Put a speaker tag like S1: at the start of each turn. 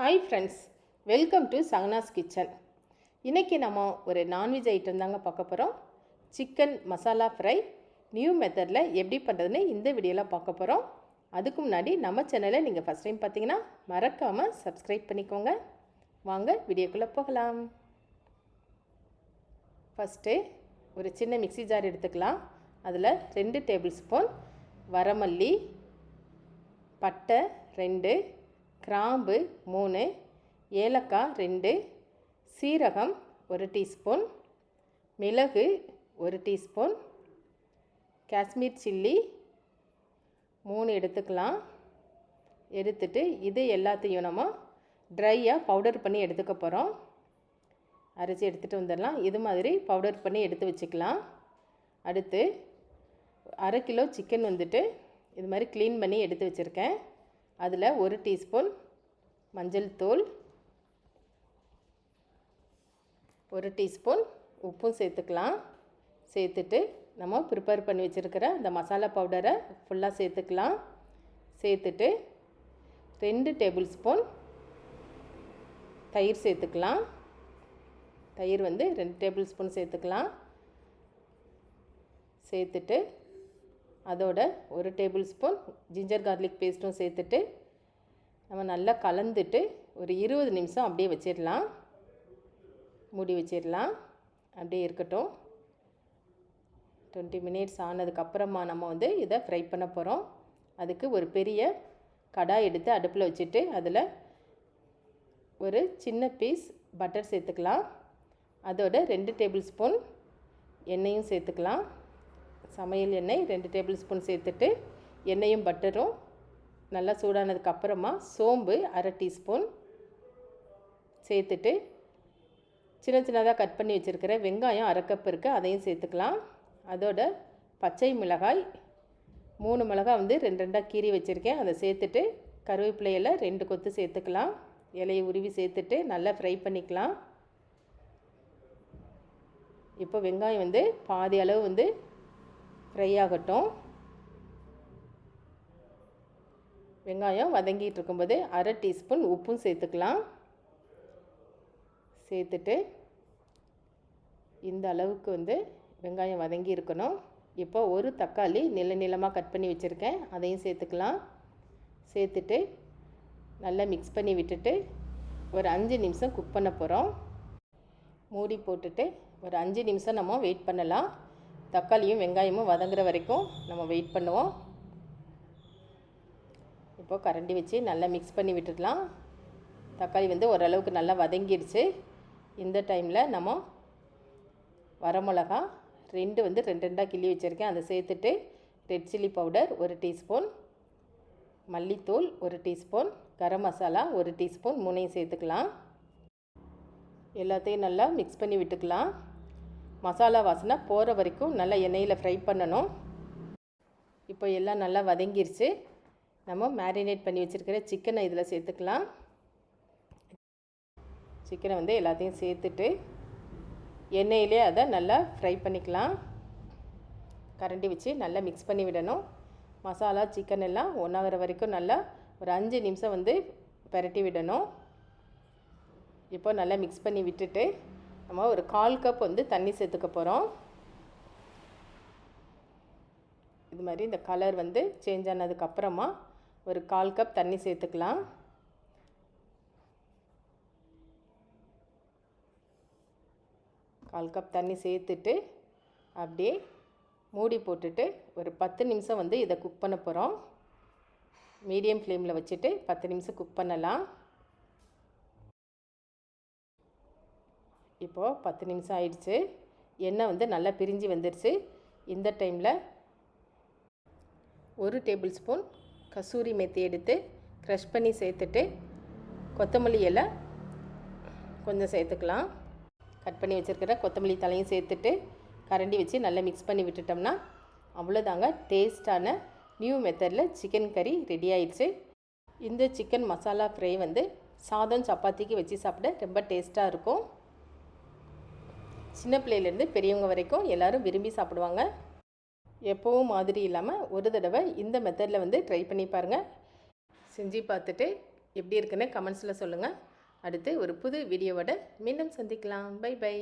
S1: Hi friends welcome to சகனாஸ் kitchen இன்றைக்கி நம்ம ஒரு நான்வெஜ் ஐட்டம் தாங்க பார்க்க போகிறோம் சிக்கன் மசாலா ஃப்ரை நியூ மெத்தடில் எப்படி பண்ணுறதுன்னு இந்த வீடியோவில் பார்க்க போகிறோம் அதுக்கு முன்னாடி நம்ம சேனலை நீங்கள் ஃபஸ்ட் டைம் பார்த்தீங்கன்னா மறக்காமல் சப்ஸ்கிரைப் பண்ணிக்கோங்க. வாங்க வீடியோக்குள்ளே போகலாம். ஃபஸ்ட்டு ஒரு சின்ன மிக்ஸி ஜார் எடுத்துக்கலாம். அதில் ரெண்டு டேபிள் ஸ்பூன் வரமல்லி பட்டை ரெண்டு கிராம்பு மூணு ஏலக்காய் ரெண்டு சீரகம் ஒரு டீஸ்பூன் மிளகு ஒரு டீஸ்பூன் காஷ்மீர் சில்லி மூணு எடுத்துக்கலாம். எடுத்துட்டு இது எல்லாத்தையும் நம்ம ட்ரையாக பவுடர் பண்ணி எடுத்துக்க போகிறோம் அரைச்சி எடுத்துகிட்டு வந்துடலாம். இது மாதிரி பவுடர் பண்ணி எடுத்து வச்சுக்கலாம். அடுத்து அரை கிலோ சிக்கன் வந்துட்டு இது மாதிரி க்ளீன் பண்ணி எடுத்து வச்சுருக்கேன். அதில் ஒரு டீஸ்பூன் மஞ்சள் தூள் ஒரு டீஸ்பூன் உப்பும் சேர்த்துக்கலாம். சேர்த்துட்டு நம்ம ப்ரிப்பேர் பண்ணி வச்சுருக்கிற இந்த மசாலா பவுடரை ஃபுல்லாக சேர்த்துக்கலாம். சேர்த்துட்டு ரெண்டு டேபிள் ஸ்பூன் தயிர் சேர்த்துக்கலாம். தயிர் வந்து ரெண்டு டேபிள் ஸ்பூன் சேர்த்துக்கலாம். சேர்த்துட்டு அதோட ஒரு டேபிள் ஸ்பூன் ஜிஞ்சர் கார்லிக் பேஸ்ட்டும் சேர்த்துட்டு நம்ம நல்லா கலந்துட்டு ஒரு இருபது நிமிஷம் அப்படியே வச்சிடலாம். மூடி வச்சிடலாம். அப்படியே இருக்கட்டும். டுவெண்ட்டி மினிட்ஸ் ஆனதுக்கப்புறமா நம்ம வந்து இதை ஃப்ரை பண்ண போகிறோம் அதுக்கு ஒரு பெரிய கடாய் எடுத்து அடுப்பில் வச்சுட்டு அதில் ஒரு சின்ன பீஸ் பட்டர் சேர்த்துக்கலாம். அதோட ரெண்டு டேபிள் ஸ்பூன் எண்ணெயும் சேர்த்துக்கலாம். சமையல் எண்ணெய் ரெண்டு டேபிள் ஸ்பூன் சேர்த்துட்டு எண்ணெயும் பட்டரும் நல்லா சூடானதுக்கு அப்புறமா சோம்பு அரை டீஸ்பூன் சேர்த்துட்டு சின்ன சின்னதாக கட் பண்ணி வச்சுருக்கிற வெங்காயம் அரை கப் இருக்குது அதையும் சேர்த்துக்கலாம். அதோட பச்சை மிளகாய் மூணு மிளகாய் வந்து ரெண்டு ரெண்டாக கீறி வச்சுருக்கேன். அதை சேர்த்துட்டு கருவேப்பிலையில் ரெண்டு கொத்து சேர்த்துக்கலாம். இலையை உருவி சேர்த்துட்டு நல்லா ஃப்ரை பண்ணிக்கலாம். இப்போ வெங்காயம் வந்து பாதி அளவு வந்து ஃப்ரை ஆகட்டும். வெங்காயம் வதங்கிட்டு இருக்கும்போது அரை டீஸ்பூன் உப்பும் சேர்த்துக்கலாம். சேர்த்துட்டு இந்த அளவுக்கு வந்து வெங்காயம் வதங்கி இருக்கணும். இப்போ ஒரு தக்காளி நில நிலமாக கட் பண்ணி வச்சுருக்கேன். அதையும் சேர்த்துக்கலாம். சேர்த்துட்டு நல்லா மிக்ஸ் பண்ணி விட்டுட்டு ஒரு அஞ்சு நிமிஷம் குக் பண்ண போகிறோம் மூடி போட்டுட்டு ஒரு அஞ்சு நிமிஷம் நம்ம வெயிட் பண்ணலாம். தக்காளியும் வெங்காயமும் வதங்குற வரைக்கும் நம்ம வெயிட் பண்ணுவோம். இப்போது கரண்டி வச்சு நல்லா மிக்ஸ் பண்ணி விட்டுடலாம். தக்காளி வந்து ஓரளவுக்கு நல்லா வதங்கிடுச்சு இந்த டைமில் நம்ம வரமிளகா ரெண்டு வந்து ரெண்டு ரெண்டாக கிள்ளி வச்சுருக்கேன். அதை சேர்த்துட்டு ரெட் சில்லி பவுடர் ஒரு டீஸ்பூன் மல்லித்தூள் ஒரு டீஸ்பூன் கரம் மசாலா ஒரு டீஸ்பூன் மூணையும் சேர்த்துக்கலாம். எல்லாத்தையும் நல்லா மிக்ஸ் பண்ணி விட்டுக்கலாம். மசாலா வாசனை போகிற வரைக்கும் நல்லா எண்ணெயில் ஃப்ரை பண்ணணும். இப்போ எல்லாம் நல்லா வதங்கிருச்சு. நம்ம மேரினேட் பண்ணி வச்சுருக்கிற சிக்கனை இதில் சேர்த்துக்கலாம். சிக்கனை வந்து எல்லாத்தையும் சேர்த்துட்டு எண்ணெயிலே அதை நல்லா ஃப்ரை பண்ணிக்கலாம். கரண்டி வச்சு நல்லா மிக்ஸ் பண்ணி விடணும். மசாலா சிக்கன் எல்லாம் ஒன்றாகிற வரைக்கும் நல்லா ஒரு அஞ்சு நிமிஷம் வந்து பரட்டி விடணும். இப்போ நல்லா மிக்ஸ் பண்ணி விட்டுட்டு நம்ம ஒரு கால் கப் வந்து தண்ணி சேர்த்துக்க போகிறோம் இது மாதிரி இந்த கலர் வந்து சேஞ்ச் ஆனதுக்கப்புறமா ஒரு கால் கப் தண்ணி சேர்த்துக்கலாம். கால் கப் தண்ணி சேர்த்துட்டு அப்படியே மூடி போட்டுட்டு ஒரு பத்து நிமிஷம் வந்து இதை குக் பண்ண போகிறோம் மீடியம் ஃப்ளேமில் வச்சுட்டு பத்து நிமிஷம் குக் பண்ணலாம். இப்போது பத்து நிமிஷம் ஆயிடுச்சு. எண்ணெய் வந்து நல்லா பிரிஞ்சு வந்துடுச்சு இந்த டைமில் ஒரு டேபிள் ஸ்பூன் கசூரி மெத்தி எடுத்து க்ரஷ் பண்ணி சேர்த்துட்டு கொத்தமல்லி இலை கொஞ்சம் சேர்த்துக்கலாம். கட் பண்ணி வச்சுருக்கிற கொத்தமல்லி தலையும் சேர்த்துட்டு கரண்டி வச்சு நல்லா மிக்ஸ் பண்ணி விட்டுட்டோம்னா அவ்வளோதாங்க டேஸ்டான நியூ மெத்தடில் சிக்கன் கறி ரெடி ஆயிடுச்சு. இந்த சிக்கன் மசாலா ஃப்ரை வந்து சாதம் சப்பாத்திக்கு வச்சு சாப்பிட ரொம்ப டேஸ்ட்டாக இருக்கும். சின்ன பிள்ளையிலேருந்து பெரியவங்க வரைக்கும் எல்லோரும் விரும்பி சாப்பிடுவாங்க. எப்போவும் மாதிரி இல்லாமல் ஒரு தடவை இந்த மெத்தடில் வந்து ட்ரை பண்ணி பாருங்கள் செஞ்சு பார்த்துட்டு எப்படி இருக்குன்னு கமெண்ட்ஸில் சொல்லுங்கள் அடுத்து ஒரு புது வீடியோவோட மீண்டும் சந்திக்கலாம். By by